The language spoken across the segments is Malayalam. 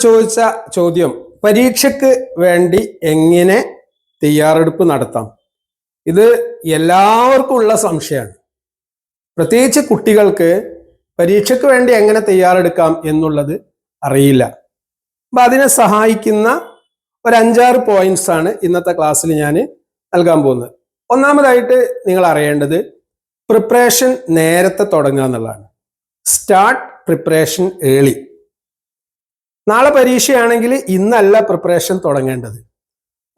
ചോദിച്ച ചോദ്യം പരീക്ഷയ്ക്ക് വേണ്ടി എങ്ങനെ തയ്യാറെടുപ്പ് നടത്താം? ഇത് എല്ലാവർക്കും ഉള്ള സംശയമാണ്. പ്രത്യേകിച്ച് കുട്ടികൾക്ക് പരീക്ഷയ്ക്ക് വേണ്ടി എങ്ങനെ തയ്യാറെടുക്കാം എന്നുള്ളത് അറിയില്ല. അപ്പൊ അതിനെ സഹായിക്കുന്ന ഒരു അഞ്ചാറ് പോയിന്റ്സ് ആണ് ഇന്നത്തെ ക്ലാസ്സിൽ ഞാൻ നൽകാൻ പോകുന്നത്. ഒന്നാമതായിട്ട് നിങ്ങൾ അറിയേണ്ടത് പ്രിപ്പറേഷൻ നേരത്തെ തുടങ്ങുക എന്നുള്ളതാണ്. സ്റ്റാർട്ട് പ്രിപ്പറേഷൻ ഏളി നാളെ പരീക്ഷയാണെങ്കിൽ ഇന്നല്ല പ്രിപ്പറേഷൻ തുടങ്ങേണ്ടത്.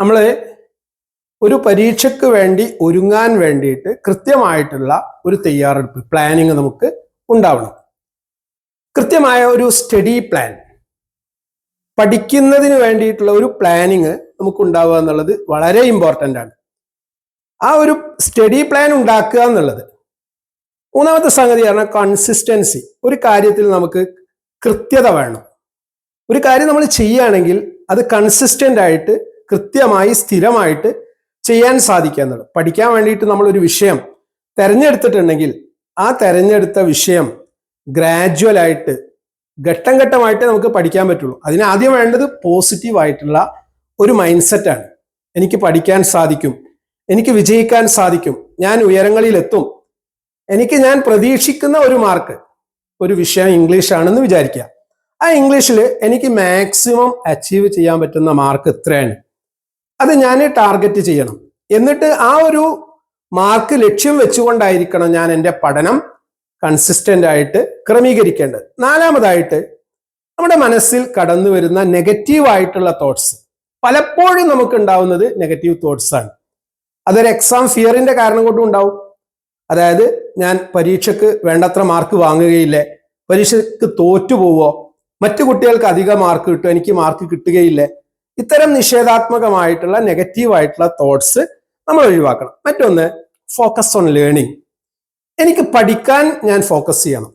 നമ്മൾ ഒരു പരീക്ഷയ്ക്ക് വേണ്ടി ഒരുങ്ങാൻ വേണ്ടിയിട്ട് കൃത്യമായിട്ടുള്ള ഒരു തയ്യാറെടുപ്പ് പ്ലാനിങ് നമുക്ക് ഉണ്ടാവണം. കൃത്യമായ ഒരു സ്റ്റഡി പ്ലാൻ പഠിക്കുന്നതിന് വേണ്ടിയിട്ടുള്ള ഒരു പ്ലാനിങ് നമുക്ക് ഉണ്ടാവുക എന്നുള്ളത് വളരെ ഇമ്പോർട്ടന്റ് ആണ്. ആ ഒരു സ്റ്റഡി പ്ലാൻ ഉണ്ടാക്കുക എന്നുള്ളത്. മൂന്നാമത്തെ സംഗതിയാണ് കൺസിസ്റ്റൻസി ഒരു കാര്യത്തിൽ നമുക്ക് കൃത്യത വേണം. ഒരു കാര്യം നമ്മൾ ചെയ്യുകയാണെങ്കിൽ അത് കൺസിസ്റ്റന്റ് ആയിട്ട് കൃത്യമായി സ്ഥിരമായിട്ട് ചെയ്യാൻ സാധിക്കുക എന്നുള്ളത്. പഠിക്കാൻ വേണ്ടിയിട്ട് നമ്മളൊരു വിഷയം തിരഞ്ഞെടുത്തിട്ടുണ്ടെങ്കിൽ ആ തിരഞ്ഞെടുത്ത വിഷയം ഗ്രാജുവൽ ആയിട്ട് ഘട്ടം ഘട്ടമായിട്ട് നമുക്ക് പഠിക്കാൻ പറ്റുള്ളൂ. അതിന് ആദ്യം വേണ്ടത് പോസിറ്റീവ് ആയിട്ടുള്ള ഒരു മൈൻഡ് സെറ്റാണ് എനിക്ക് പഠിക്കാൻ സാധിക്കും. എനിക്ക് വിജയിക്കാൻ സാധിക്കും. ഞാൻ ഉയരങ്ങളിലെത്തും. എനിക്ക് ഞാൻ പ്രതീക്ഷിക്കുന്ന ഒരു മാർക്ക് ഒരു വിഷയം ഇംഗ്ലീഷ് ആണെന്ന് വിചാരിക്കുക. ആ ഇംഗ്ലീഷിൽ എനിക്ക് മാക്സിമം അച്ചീവ് ചെയ്യാൻ പറ്റുന്ന മാർക്ക് ഇത്രയാണ്. അത് ഞാൻ ടാർഗറ്റ് ചെയ്യണം. എന്നിട്ട് ആ ഒരു മാർക്ക് ലക്ഷ്യം വെച്ചുകൊണ്ടായിരിക്കണം ഞാൻ എന്റെ പഠനം കൺസിസ്റ്റന്റ് ആയിട്ട് ക്രമീകരിക്കേണ്ടത്. നാലാമതായിട്ട് നമ്മുടെ മനസ്സിൽ കടന്നു വരുന്ന നെഗറ്റീവ് ആയിട്ടുള്ള തോട്ട്സ് പലപ്പോഴും നമുക്ക് ഉണ്ടാവുന്നത് നെഗറ്റീവ് തോട്ട്സ് ആണ്. അതൊരു എക്സാം ഫിയറിന്റെ കാരണം കൊണ്ടും ഉണ്ടാവും. അതായത് ഞാൻ പരീക്ഷക്ക് വേണ്ടത്ര മാർക്ക് വാങ്ങുകയില്ലേ. പരീക്ഷക്ക് തോറ്റു പോവോ മറ്റു കുട്ടികൾക്ക് അധിക മാർക്ക് കിട്ടും എനിക്ക് മാർക്ക് കിട്ടുകയില്ല. ഇത്തരം നിഷേധാത്മകമായിട്ടുള്ള നെഗറ്റീവ് ആയിട്ടുള്ള തോട്ട്സ് നമ്മൾ ഒഴിവാക്കണം. മറ്റൊന്ന് ഫോക്കസ് ഓൺ ലേണിംഗ് എനിക്ക് പഠിക്കാൻ ഞാൻ ഫോക്കസ് ചെയ്യണം.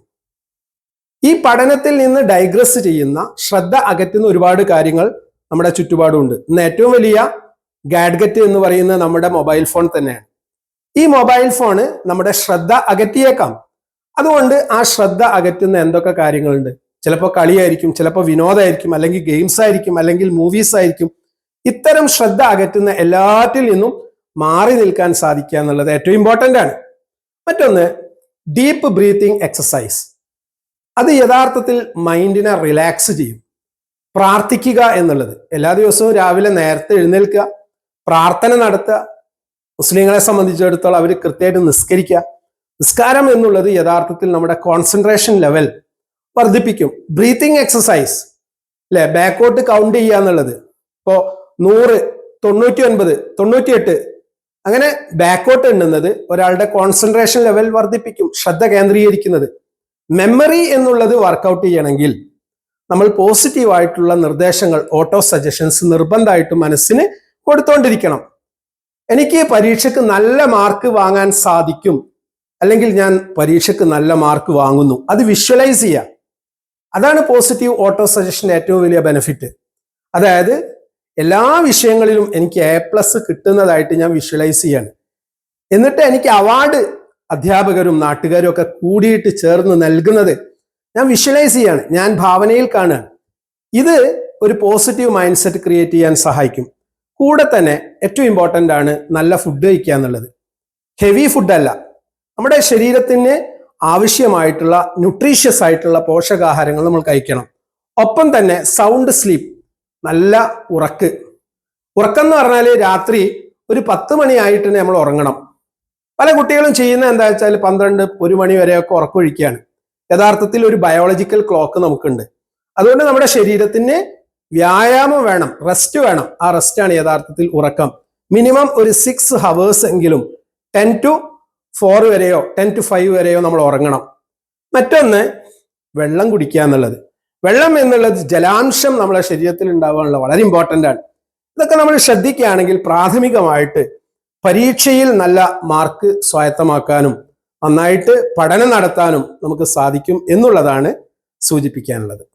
ഈ പഠനത്തിൽ നിന്ന് ഡൈഗ്രസ് ചെയ്യുന്ന ശ്രദ്ധ അകറ്റുന്ന ഒരുപാട് കാര്യങ്ങൾ നമ്മുടെ ചുറ്റുപാടുമുണ്ട്. ഇന്ന് ഏറ്റവും വലിയ ഗാഡ്ഗറ്റ് എന്ന് പറയുന്ന നമ്മുടെ മൊബൈൽ ഫോൺ തന്നെയാണ്. ഈ മൊബൈൽ ഫോണ് നമ്മുടെ ശ്രദ്ധ അകറ്റിയേക്കാം. അതുകൊണ്ട് ആ ശ്രദ്ധ അകറ്റുന്ന എന്തൊക്കെ കാര്യങ്ങളുണ്ട്? ചിലപ്പോൾ കളിയായിരിക്കും ചിലപ്പോൾ വിനോദമായിരിക്കും അല്ലെങ്കിൽ ഗെയിംസ് ആയിരിക്കും അല്ലെങ്കിൽ മൂവീസ് ആയിരിക്കും. ഇത്തരം ശ്രദ്ധ അകറ്റുന്ന എല്ലാറ്റിൽ നിന്നും മാറി നിൽക്കാൻ സാധിക്കുക എന്നുള്ളത് ഏറ്റവും ഇമ്പോർട്ടന്റ് ആണ്. മറ്റൊന്ന് ഡീപ്പ് ബ്രീത്തിങ് എക്സസൈസ് അത് യഥാർത്ഥത്തിൽ മൈൻഡിനെ റിലാക്സ് ചെയ്യും. പ്രാർത്ഥിക്കുക എന്നുള്ളത്. എല്ലാ ദിവസവും രാവിലെ നേരത്തെ എഴുന്നേൽക്കുക പ്രാർത്ഥന നടത്തുക. മുസ്ലിങ്ങളെ സംബന്ധിച്ചിടത്തോളം അവർ കൃത്യമായിട്ട് നിസ്കരിക്കുക. നിസ്കാരം എന്നുള്ളത് യഥാർത്ഥത്തിൽ നമ്മുടെ കോൺസെൻട്രേഷൻ ലെവൽ വർദ്ധിപ്പിക്കും. ബ്രീത്തിങ് എക്സസൈസ് അല്ലെ ബാക്കോട്ട് കൗണ്ട് ചെയ്യുക എന്നുള്ളത്. ഇപ്പോ നൂറ് തൊണ്ണൂറ്റി ഒൻപത് തൊണ്ണൂറ്റിയെട്ട് അങ്ങനെ ബാക്കോട്ട് എണ്ണുന്നത് ഒരാളുടെ കോൺസെൻട്രേഷൻ ലെവൽ വർദ്ധിപ്പിക്കും ശ്രദ്ധ കേന്ദ്രീകരിക്കുന്നത്. മെമ്മറി എന്നുള്ളത് വർക്കൗട്ട് ചെയ്യണമെങ്കിൽ നമ്മൾ പോസിറ്റീവ് ആയിട്ടുള്ള നിർദ്ദേശങ്ങൾ ഓട്ടോ സജഷൻസ് നിർബന്ധമായിട്ട് മനസ്സിന് കൊടുത്തോണ്ടിരിക്കണം. എനിക്ക് പരീക്ഷയ്ക്ക് നല്ല മാർക്ക് വാങ്ങാൻ സാധിക്കും. അല്ലെങ്കിൽ ഞാൻ പരീക്ഷയ്ക്ക് നല്ല മാർക്ക് വാങ്ങുന്നു. അത് വിഷ്വലൈസ് ചെയ്യുക. അതാണ് പോസിറ്റീവ് ഓട്ടോ സജഷന്റെ ഏറ്റവും വലിയ ബെനിഫിറ്റ് അതായത് എല്ലാ വിഷയങ്ങളിലും എനിക്ക് എ പ്ലസ് കിട്ടുന്നതായിട്ട് ഞാൻ വിഷ്വലൈസ് ചെയ്യാണ്. എന്നിട്ട് എനിക്ക് അവാർഡ് അധ്യാപകരും നാട്ടുകാരും ഒക്കെ കൂടിയിട്ട് ചേർന്ന് നൽകുന്നത് ഞാൻ വിഷ്വലൈസ് ചെയ്യാണ്. ഞാൻ ഭാവനയിൽ കാണുകയാണ്. ഇത് ഒരു പോസിറ്റീവ് മൈൻഡ് സെറ്റ് ക്രിയേറ്റ് ചെയ്യാൻ സഹായിക്കും. കൂടെ തന്നെ ഏറ്റവും ഇമ്പോർട്ടന്റ് ആണ് നല്ല ഫുഡ് കഴിക്കുക എന്നുള്ളത്. ഹെവി ഫുഡല്ല നമ്മുടെ ശരീരത്തിന് ആവശ്യമായിട്ടുള്ള ന്യൂട്രീഷ്യസ് ആയിട്ടുള്ള പോഷകാഹാരങ്ങൾ നമ്മൾ കഴിക്കണം. ഒപ്പം തന്നെ സൗണ്ട് സ്ലീപ്പ് നല്ല ഉറക്ക്. ഉറക്കം എന്ന് പറഞ്ഞാൽ രാത്രി ഒരു പത്ത് മണിയായിട്ട് നമ്മൾ ഉറങ്ങണം. പല കുട്ടികളും ചെയ്യുന്ന എന്താ വെച്ചാൽ പന്ത്രണ്ട് ഒരു മണി വരെയൊക്കെ ഉറക്കൊഴിക്കുകയാണ്. യഥാർത്ഥത്തിൽ ഒരു ബയോളജിക്കൽ ക്ലോക്ക് നമുക്കുണ്ട്. അതുകൊണ്ട് നമ്മുടെ ശരീരത്തിന് വ്യായാമം വേണം റെസ്റ്റ് വേണം. ആ റെസ്റ്റാണ് യഥാർത്ഥത്തിൽ ഉറക്കം. മിനിമം ഒരു സിക്സ് ഹവേഴ്സ് എങ്കിലും ടെൻ ടു ഫോർ വരെയോ ടെൻ ടു ഫൈവ് വരെയോ നമ്മൾ ഉറങ്ങണം. മറ്റൊന്ന് വെള്ളം കുടിക്കുക എന്നുള്ളത്. വെള്ളം എന്നുള്ളത് ജലാംശം നമ്മുടെ ശരീരത്തിൽ ഉണ്ടാവാനുള്ള വളരെ ഇമ്പോർട്ടന്റ് ആണ്. ഇതൊക്കെ നമ്മൾ ശ്രദ്ധിക്കുകയാണെങ്കിൽ പ്രാഥമികമായിട്ട് പരീക്ഷയിൽ നല്ല മാർക്ക് സ്വായത്തമാക്കാനും നന്നായിട്ട് പഠനം നടത്താനും നമുക്ക് സാധിക്കും എന്നുള്ളതാണ് സൂചിപ്പിക്കാനുള്ളത്.